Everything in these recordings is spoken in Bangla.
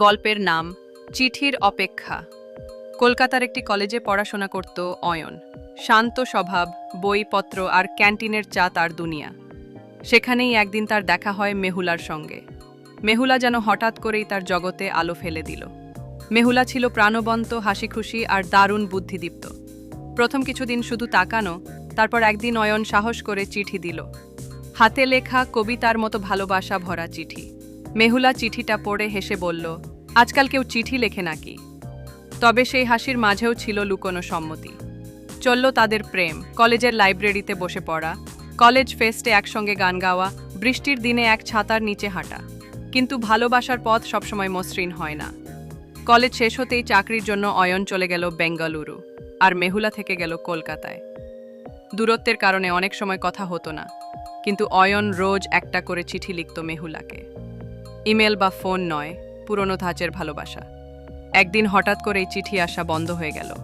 গল্পের নাম, চিঠির অপেক্ষা। কলকাতার একটি কলেজে পড়াশোনা করত অয়ন। শান্ত স্বভাব, বইপত্র আর ক্যান্টিনের চা তার দুনিয়া। সেখানেই একদিন তার দেখা হয় মেহুলার সঙ্গে। মেহুলা যেন হঠাৎ করেই তার জগতে আলো ফেলে দিল। মেহুলা ছিল প্রাণবন্ত, হাসিখুশি আর দারুণ বুদ্ধিদীপ্ত। প্রথম কিছুদিন শুধু তাকানো, তারপর একদিন অয়ন সাহস করে চিঠি দিল। হাতে লেখা কবিতার মতো ভালোবাসা ভরা চিঠি। মেহুলা চিঠিটা পড়ে হেসে বলল আজকাল কেউ চিঠি লেখে নাকি? তবে সেই হাসির মাঝেও ছিল লুকোনো সম্মতি। চলল তাদের প্রেম, কলেজের লাইব্রেরিতে বসে পড়া, কলেজ ফেস্টে একসঙ্গে গান গাওয়া, বৃষ্টির দিনে এক ছাতার নিচে হাঁটা। কিন্তু ভালোবাসার পথ সবসময় মসৃণ হয় না। কলেজ শেষ হতেই চাকরির জন্য অয়ন চলে গেল বেঙ্গালুরু আর মেহুলা থেকে গেল কলকাতায়। দূরত্বের কারণে অনেক সময় কথা হতো না, কিন্তু অয়ন রোজ একটা করে চিঠি লিখত মেহুলাকে। ইমেল বা ফোন নয় পুরনো ধাঁচের ভালোবাসা। একদিন হঠাৎ করেই চিঠি আসা বন্ধ হয়ে গেল।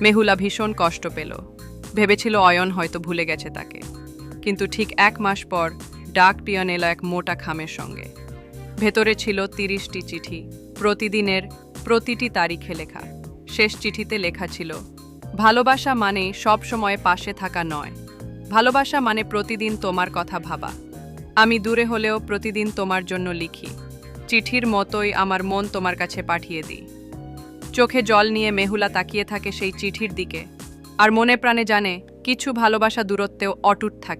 মেহুলা ভীষণ কষ্ট পেল। ভেবেছিল অয়ন হয়তো ভুলে গেছে তাকে। কিন্তু ঠিক এক মাস পর ডাক পিয়ন এলো এক মোটা খামের সঙ্গে। ভেতরে ছিল তিরিশটি চিঠি, প্রতিদিনের প্রতিটি তারিখে লেখা। শেষ চিঠিতে লেখা ছিল, ভালোবাসা মানে সব সময় পাশে থাকা নয়। ভালোবাসা মানে প্রতিদিন তোমার কথা ভাবা। আমি দূরে হলেও প্রতিদিন তোমার জন্য লিখি। চিঠির মতোই আমার মন তোমার কাছে পাঠিয়ে দিই। চোখে জল নিয়ে মেহুলা তাকিয়ে থাকে সেই চিঠির দিকে, আর মনে প্রাণে জানে, কিছু ভালোবাসা দূরত্বেও অটুট থাকে।